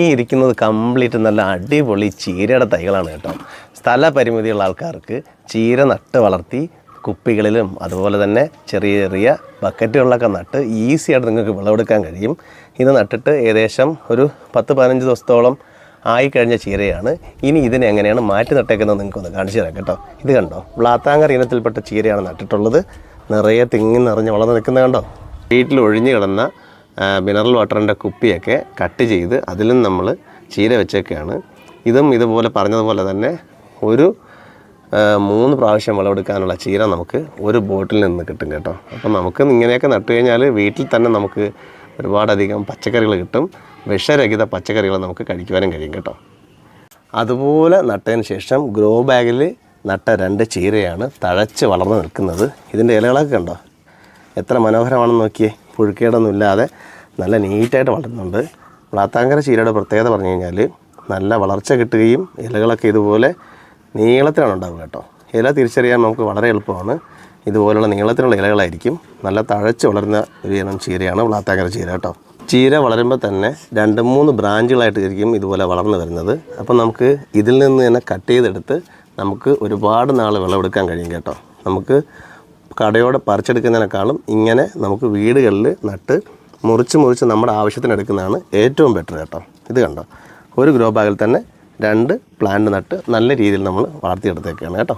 ഈ ഇരിക്കുന്നത് കംപ്ലീറ്റ് നല്ല അടിപൊളി ചീരയുടെ തൈകളാണ് കേട്ടോ. സ്ഥല പരിമിതിയുള്ള ആൾക്കാർക്ക് ചീര നട്ട് വളർത്തി കുപ്പികളിലും അതുപോലെ തന്നെ ചെറിയ ചെറിയ ബക്കറ്റുകളിലൊക്കെ നട്ട് ഈസി ആയിട്ട് നിങ്ങൾക്ക് വിളവെടുക്കാൻ കഴിയും. ഇത് നട്ടിട്ട് ഏകദേശം ഒരു പത്ത് പതിനഞ്ച് ദിവസത്തോളം ആയി കഴിഞ്ഞ ചീരയാണ്. ഇനി ഇതിനെ എങ്ങനെയാണ് മാറ്റി നട്ടേക്കുന്നത് നിങ്ങൾക്കൊന്ന് കാണിച്ചു തരാം കേട്ടോ. ഇത് കണ്ടോ? വ്ളാത്താങ്കർ ഇനത്തിൽപ്പെട്ട ചീരയാണ് നട്ടിട്ടുള്ളത്. നിറയെ തിങ്ങി നിറഞ്ഞ് വളർന്ന് നിൽക്കുന്നത് കണ്ടോ? വീട്ടിൽ ഒഴിഞ്ഞു കിടന്ന മിനറൽ വാട്ടറിന്റെ കുപ്പിയൊക്കെ കട്ട് ചെയ്ത് അതിലും നമ്മൾ ചീര വെച്ചൊക്കെയാണ് ഇതും ഇതുപോലെ പറഞ്ഞതുപോലെ തന്നെ ഒരു മൂന്ന് പ്രാവശ്യം വിളവെടുക്കാനുള്ള ചീര നമുക്ക് ഒരു ബോട്ടിൽ നിന്ന് കിട്ടും കേട്ടോ. അപ്പം നമുക്ക് ഇങ്ങനെയൊക്കെ നട്ടു കഴിഞ്ഞാൽ വീട്ടിൽ തന്നെ നമുക്ക് ഒരുപാടധികം പച്ചക്കറികൾ കിട്ടും. വിഷരഹിത പച്ചക്കറികൾ നമുക്ക് കഴിക്കുവാനും കഴിയും കേട്ടോ. അതുപോലെ നട്ടതിന് ശേഷം ഗ്രോ ബാഗിൽ നട്ട രണ്ട് ചീരയാണ് തഴച്ച് വളർന്ന് നിൽക്കുന്നത്. ഇതിന്റെ ഇലകളൊക്കെ കണ്ടോ? എത്ര മനോഹരമാണെന്ന് നോക്കിയേ. പുഴുക്കേടൊന്നും ഇല്ലാതെ നല്ല നീറ്റായിട്ട് വളരുന്നുണ്ട്. വളാത്താങ്കര ചീരയുടെ പ്രത്യേകത പറഞ്ഞു കഴിഞ്ഞാൽ നല്ല വളർച്ച കിട്ടുകയും ഇലകളൊക്കെ ഇതുപോലെ നീളത്തിലാണ് ഉണ്ടാവുക കേട്ടോ. ഇല തിരിച്ചറിയാൻ നമുക്ക് വളരെ എളുപ്പമാണ്. ഇതുപോലുള്ള നീളത്തിലുള്ള ഇലകളായിരിക്കും നല്ല തഴച്ച് വളരുന്ന ഒരു ഇനം ചീരയാണ് വളാത്താങ്കര ചീര കേട്ടോ. ചീര വളരുമ്പോൾ തന്നെ രണ്ട് മൂന്ന് ബ്രാഞ്ചുകളായിട്ട് ബ്രാഞ്ചുകളായിട്ടായിരിക്കും ഇതുപോലെ വളർന്നു വരുന്നത്. അപ്പം നമുക്ക് ഇതിൽ നിന്ന് തന്നെ കട്ട് ചെയ്തെടുത്ത് നമുക്ക് ഒരുപാട് നാൾ വിളവെടുക്കാൻ കഴിയും കേട്ടോ. നമുക്ക് കടയോടെ പറിച്ചെടുക്കുന്നതിനേക്കാളും ഇങ്ങനെ നമുക്ക് വീടുകളിൽ നട്ട് മുറിച്ച് മുറിച്ച് നമ്മുടെ ആവശ്യത്തിന് എടുക്കുന്നതാണ് ഏറ്റവും ബെറ്റർ കേട്ടോ. ഇത് കണ്ടോ? ഒരു ഗ്രോ ബാഗിൽ തന്നെ രണ്ട് പ്ലാന്റ് നട്ട് നല്ല രീതിയിൽ നമ്മൾ വളർത്തിയെടുത്തേക്കാണ് കേട്ടോ.